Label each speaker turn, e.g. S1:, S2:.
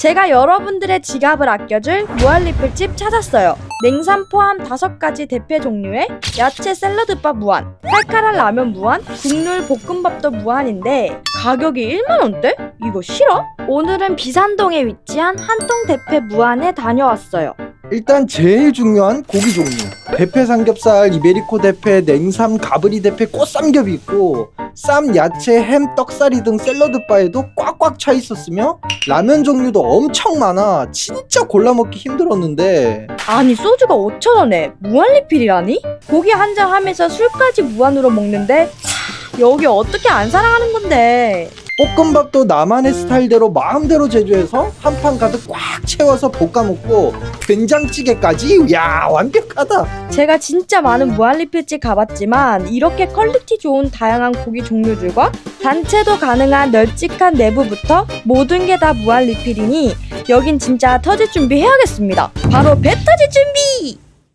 S1: 제가 여러분들의 지갑을 아껴줄 무한리필집 찾았어요. 냉삼 포함 5가지 대패 종류의 야채 샐러드바 무한, 칼칼한 라면 무한, 국룰 볶음밥도 무한인데 가격이 1만원대? 이거 싫어? 오늘은 비산동에 위치한 한통 대패 무한에 다녀왔어요.
S2: 일단 제일 중요한 고기 종류. 대패 삼겹살, 이베리코 대패, 냉삼, 가브리 대패, 꽃삼겹이 있고 쌈, 야채, 햄, 떡사리 등 샐러드 바에도 꽉꽉 차 있었으며 라면 종류도 엄청 많아. 진짜 골라 먹기 힘들었는데.
S1: 아니 소주가 5천 원에 무한 리필이라니? 고기 한 잔 하면서 술까지 무한으로 먹는데 하, 여기 어떻게 안 사랑하는 건데
S2: 볶음밥도 나만의 스타일대로 마음대로 제조해서 한 판 가득 꽉 채워서 볶아 먹고 된장찌개까지? 야 완벽하다.
S1: 제가 진짜 많은 무한리필집 가봤지만 이렇게 퀄리티 좋은 다양한 고기 종류들과 단체도 가능한 널찍한 내부부터 모든 게 다 무한리필이니 여긴 진짜 터질 준비 해야겠습니다. 바로 배 터질 준비